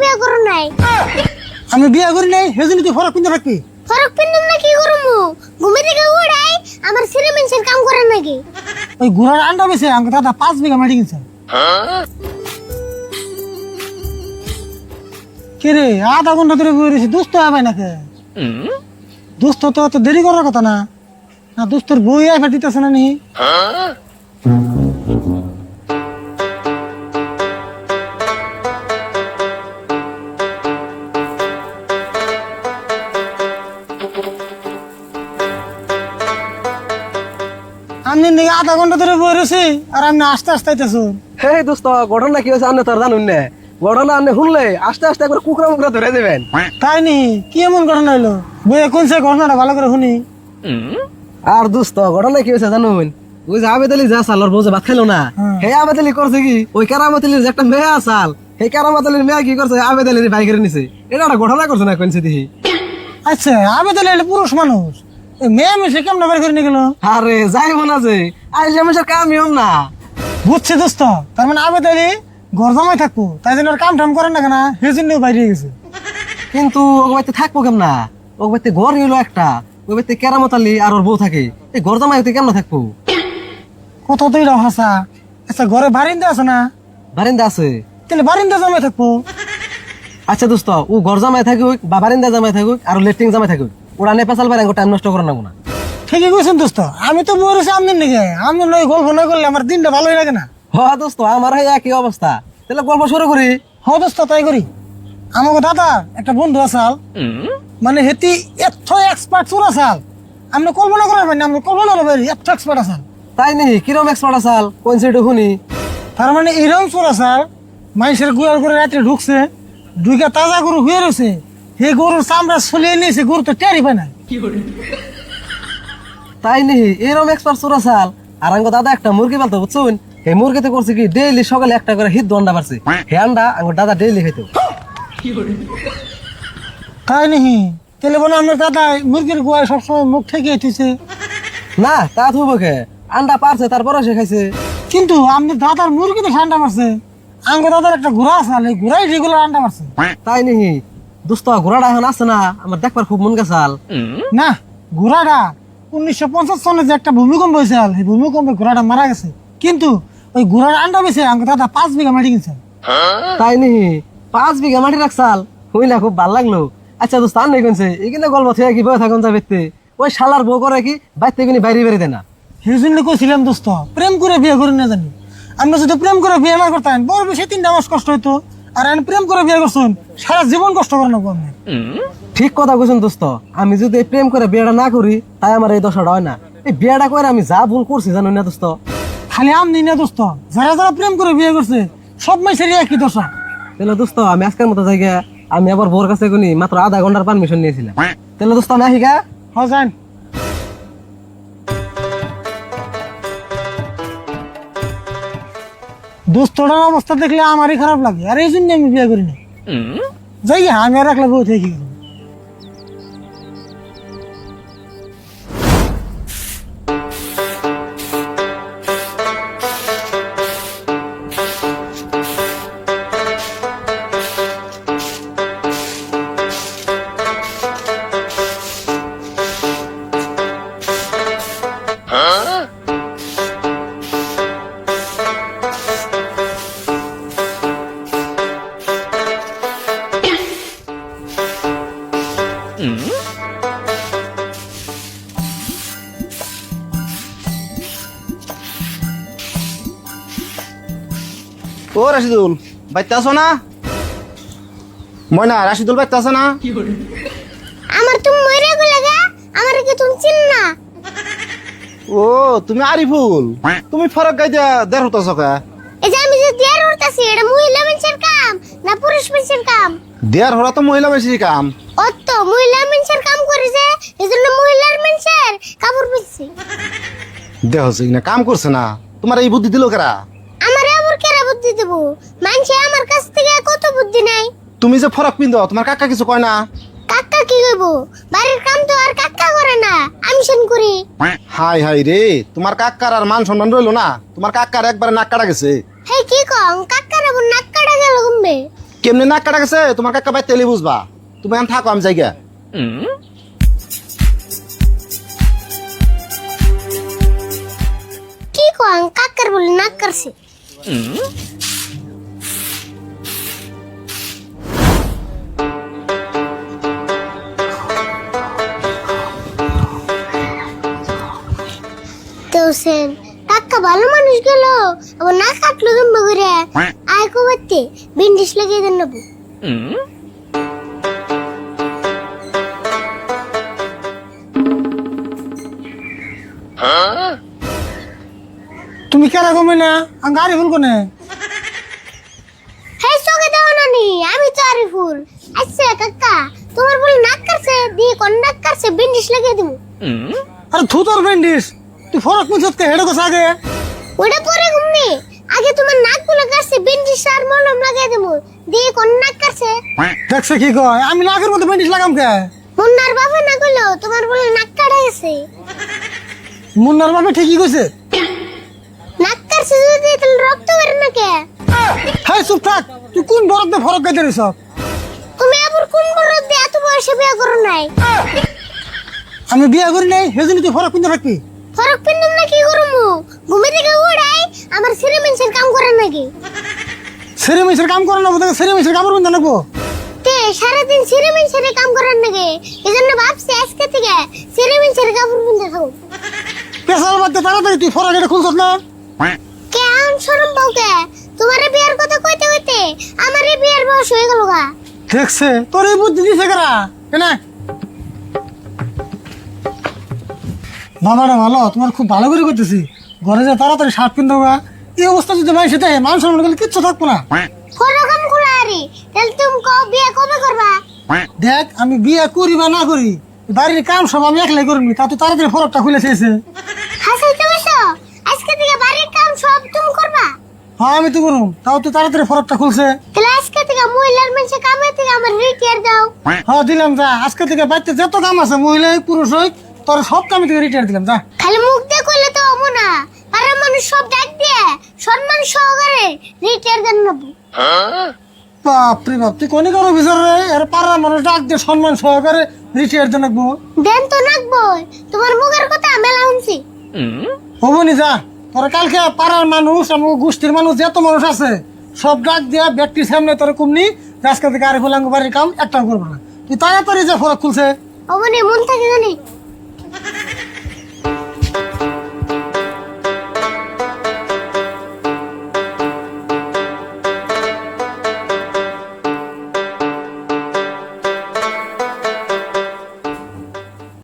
বিয়ে করো নাই। আমি বিয়ে করি নাই সেজন্য তুই ফরক কিনতে থাকবি। ফরক পিন্দুম না কি করমু? ঘুমে থেকে উড়াই আমার সিনে মেনসের কাম করে নাকি? ওই ঘোড়ার আন্ডা বেছে আমাকে দাদা পাঁচ বিঘা মাটি কিনছে। কে রে আধা ঘণ্টা ধরে বই রয়েছি দুস্থ হবে নাকি দুস্থ তো দেরি করার কথা না। না দুস্থর বই আইফা দিতেছে না নি? আমি নাকি আধা ঘণ্টা ধরে বই রয়েছি আর আমি আস্তে আস্তে আইতেছো। হে দোস্ত ঘটনা কি হয়েছে আপনি তোর জানুন না? ঘটনা আপনি শুনলে আস্তে আস্তে একবার কুকরা মুকরা ধরে দেবেন তাই নি? কি এমন ঘটনা বইয়ে কোন সে ঘটনাটা ভালো করে শুনি। আর দোস্ত ঘটনা কি হয়েছে জানুন? ওই যে আবেদ আলী যা বউ যে ভাত খাইলো না হুম। হে আবেদ আলী করছে কি? ওই কারামত আলীর যে একটা মেয়ে আসাল সেই কারামত আলীর মেয়ে কি করছে? আবেদ আলীর ভাই করে নিছে। এটা একটা ঘটনা করছে না কোনছে দিহি? আচ্ছা এটা পুরুষ মানুষ। মেয়ে মেশে কেমন বের করে নিয়ে গেল? আরে যাই মনে আছে আজ আমার কামই হম না। বুঝছি দোস্ত তার মানে আবে তাহলে ঘর জমাই থাকব তাই জন্য কাম টাম করেন না কেন? সেই জন্য বাইরে গেছে। কিন্তু ওকে বাড়িতে থাকব কেমন না? ওকে বাড়িতে ঘর হইল একটা। ওই বাড়িতে কেরামত আলী আর ওর বউ থাকে। এই ঘর জামাই হইতে কেমন থাকব? কত তো এটা হাসা। আচ্ছা ঘরে বারিন্দা আছে না? বারিন্দা আছে। তাহলে বারিন্দা জমাই থাকব। আচ্ছা দোস্ত ও ঘর জামাই থাকুক বা বারিন্দা জামাই থাকুক আর লেট্রিন জামাই থাকুক। ওরা নে পেশাল বাইরে টাইম নষ্ট করে না না। ঠিকই কইছেন দোস্ত আমি তো বলেছি আমদিন নাকি আমি নয় গল্প নয় করলে আমার দিনটা ভালোই লাগে না। হ দোস্ত আমার এই একই অবস্থা। তাহলে গল্প শুরু করি? হ দোস্ত তাই করি। আমাকে দাদা একটা বন্ধু আসাল। মানে হেতি এত এক্সপার্ট চোর আসাল। আপনি কল্পনা করার পারেন আপনি কল্পনা করবেন এত এক্সপার্ট আসাল। তাই নেই কিরম এক্সপার্ট আসাল? কোন সাইডে শুনি? তার মানে এরকম চোর আসাল মানুষের গুয়ার করে রাত্রে ঢুকছে ঢুকে তাজা গরু হয়ে রয়েছে। সেই গরুর চামড়া ছলিয়ে নিয়েছে গরু তো টেরি পায় না। তাই নেই এরম এক্সপার্ট আর আঙ্গ দাদা একটা মুরগি পালতো বুঝছুন? এই মুরগিতে করছে কি ডেইলি সকালে একটা করে হিট পারছে হে আন্ডা আঙ্গ দাদা ডেইলি তাই নাহি তাহলে বলে আমার দাদা মুরগির গুয়ায় সবসময় মুখ ঠেকে উঠেছে না তা থুব কে? আন্ডা পারছে তারপরে সে খাইছে। কিন্তু আপনি দাদার মুরগি তো ঠান্ডা মারছে। আঙ্গ দাদার একটা ঘোড়া এই ঘোড়াই রেগুলার আন্ডা মারছে। তাই নেই দোস্ত ঘোড়াটা এখন আছে না আমার দেখবার খুব মন গেছাল না ঘোড়াটা উনিশশো পঞ্চাশ সনে যে একটা ভূমিকম্প হয়েছিল সেই ভূমিকম্পে ঘোড়াটা মারা গেছে। কিন্তু ওই ঘোড়ার আন্ডা বেছে আমাকে দাদা পাঁচ বিঘা মাটি কিনছে। তাই নি? পাঁচ বিঘা মাটি রাখছাল হইলা খুব ভালো লাগল। আচ্ছা দোস্ত আর নেই কোনছে এখানে গল্প থেকে কি বয়ে থাকুন যাবে ওই শালার বউ করে কি বাইতে কিনি বাইরে বেরিয়ে দেয় না সেই জন্য কইছিলাম দোস্ত প্রেম করে বিয়ে করে না জানি। আমরা যদি প্রেম করে বিয়ে না করতাম বড় বেশি তিনটা মাস কষ্ট হইতো। আর আমি প্রেম করে বিয়ে করছেন সারা জীবন কষ্ট করে নেব আমি। ঠিক কথা কইছেন দোস্ত, আমি যদি এই প্রেম করে বিয়েটা না করি, তাই আমার এই দশাটা হয় না। এই বিয়েটা করে আমি যা ভুল করছি জানো না দোস্ত? খালি আমনি না দোস্ত, যারা যারা প্রেম করে বিয়ে করছে, সব মাইসেরই একই দশা। তাহলে দোস্ত, আমি আজকের মতো জায়গা আমি আবার বোর কাছে কোনি মাত্র আধা ঘণ্টার পারমিশন নিয়েছিলাম। তাহলে দোস্ত, আমি আহিকা হ্যাঁ যান দোস্তটার অবস্থা দেখলে আমারই খারাপ লাগে আর এই জন্য আমি বিয়ে করি না যাই আমি আর একলা বউ থেকে ও রাশিদুল বাইতে আছো না? ময়না রাশিদুল বাইতে আছে না? আমার তুমি মরে গেলে গা আমার কি তুমি চিন না? ও তুমি আরিফুল। তুমি ফরক গাই দিয়া দেড় হতো সকা এই যে আমি যে দেয়ার উঠতাছি এটা মহিলা মানুষের কাম না পুরুষ মানুষের কাম? দেড় হরা তো মহিলা বেশি কাম। অত মহিলা মানুষের কাম করে যে এজন্য মহিলার মানুষের কাপড় পিনছি দেহ কিনা কাম করছে না। তোমার এই বুদ্ধি দিল কেরা? আমার আবার কেরা বুদ্ধি দেবো? মানুষে আমার কাছ থেকে কত বুদ্ধি নাই তুমি যে ফরক পিন্ধ তোমার কাকা কিছু কয় না? কাকা কি করব বাড়ির কাম তো আর কাকা করে না আমি সেন করি। হাই হাই রে তোমার কাকার আর মান সম্মান রইল না? তোমার কাকার একবারে নাক কাটা গেছে। হে কি কং কাকার আবার নাক কাটা গেল কমবে কেমনে নাক কাটা গেছে? তোমার কাকা ভাই তেলি বুঝবা। তুমি এখন থাকো আমি জায়গা কি কোন কাকার বলে নাক করছে তো সেন কাকা ভালো মানুষ গেল আবার না কাটলো গম্বা করে আয় কো বাত্তে বিন্ডিস লাগিয়ে দেন নেব তুমি কেনা কমে না? আমি গাড়ি ফুল কোনে? হ্যাঁ চোখে দাও না নি আমি তো আরি ফুল। আচ্ছা কাকা তোমার বলে নাক কাটছে দিয়ে কোন নাক কাটছে বিন্ডিস লাগিয়ে দেবো আরে থু তোর ব্যান্ডিস তুই ফরক মুছতকে হেডে কোস আগে ওটা পরে ঘুমনি আগে তোমার নাকগুলো কাটছে বিন্ডিস আর মলম লাগিয়ে দেবো দিয়ে কোন নাক কাটছে? দেখছে কি কয় আমি নাকের মধ্যে ব্যান্ডিস লাগাম কে? মুন্নার বাবা না গেলো তোমার বলে নাক কাটা গেছে। মুন্নার বাপে ঠিকই কইছে কাটছে যদি তাহলে রক্ত বের না কে হাই চুপ থাক। তুই কোন বরফ দিয়ে ফরক গাইতে রইছ? তুমি আবার কোন বড় দিয়ে এত বয়সে বিয়ে করো নাই? আমি বিয়া করি নাই সেজন্য তুই ফরক কিনতে থাকবি। ফরক পিন্দুম না কি করমু? ঘুমে থেকে উড়াই আমার মেনসের কাম করে নাকি? সেরে মেসের কাম করে না বোধ সেরে মেসের কাপড় কিনতে নাকবো তে সারাদিন সিরে মেনসের কাম করার নাকি? এজন্য ভাবছি আজকে থেকে সিরে মেনসের কাপড় পিনতে থাকো পেশার মধ্যে তাড়াতাড়ি তুই ফরক এটা খুলছত না? আন শরম তোমারে বিয়ার কথা কইতে কইতে আমারে বিয়ার বয়স হয়ে গেল গা। দেখছে তোর এই বুদ্ধি দিছে কারা? কেনা বাবাটা ভালো তোমার খুব ভালো করে করতেছি। ঘরে যা তাড়াতাড়ি শার্ট কিনতে গা। এই অবস্থা যদি মাই সেটা মানুষ মনে করলে কিচ্ছু থাকব না। কোনো কাম খোলা আরে তাহলে তুমি কও বিয়ে কবে করবা? দেখ আমি বিয়ে করি বা না করি বাড়ির কাম সব আমি একলাই করবি তা তো তাড়াতাড়ি ফরকটা খুলে চেয়েছে হাসাই তুমি আজকে থেকে বাড়ির কাম সব তুমি করবা হ্যাঁ আমি তো করুম। তাও তো তাড়াতাড়ি ফরকটা খুলছে। আজকে থেকে মহিলার মানুষে কামে থেকে আমার রিটিয়ার দাও। হ্যাঁ দিলাম যা। আজকে থেকে বাড়িতে যত কাম আছে মহিলা হোক, পুরুষ হোক তোর সব কামে থেকে রিটায়ার দিলাম যা। খালি মুখ দিয়ে কইলে তো হব না। পাড়ার মানুষ সব ডাক দিয়ে সম্মান সহকারে রিটিয়ার দেন নেব। বাপরে বাপ তুই কোনে কারও বিচার রে? এর পাড়ার মানুষ ডাক দিয়ে সম্মান সহকারে রিটায়ার দিয়ে রাখব দেন তো নাকবই তোমার মুখের কথা মেলা শুনছি হবনি যা। তোর কালকে পাড়ার মানুষ আমার গোষ্ঠীর মানুষ, যত মানুষ আছে, সব ডাক দিয়া ব্যক্তির সামনে তোর কুমনি আজকে থেকে আরে ফুলাঙ্গ বাড়ির কাম একটাও করব না। তুই তাড়াতাড়ি যে ফরক খুলছে অবনে, মন থাকে জানি।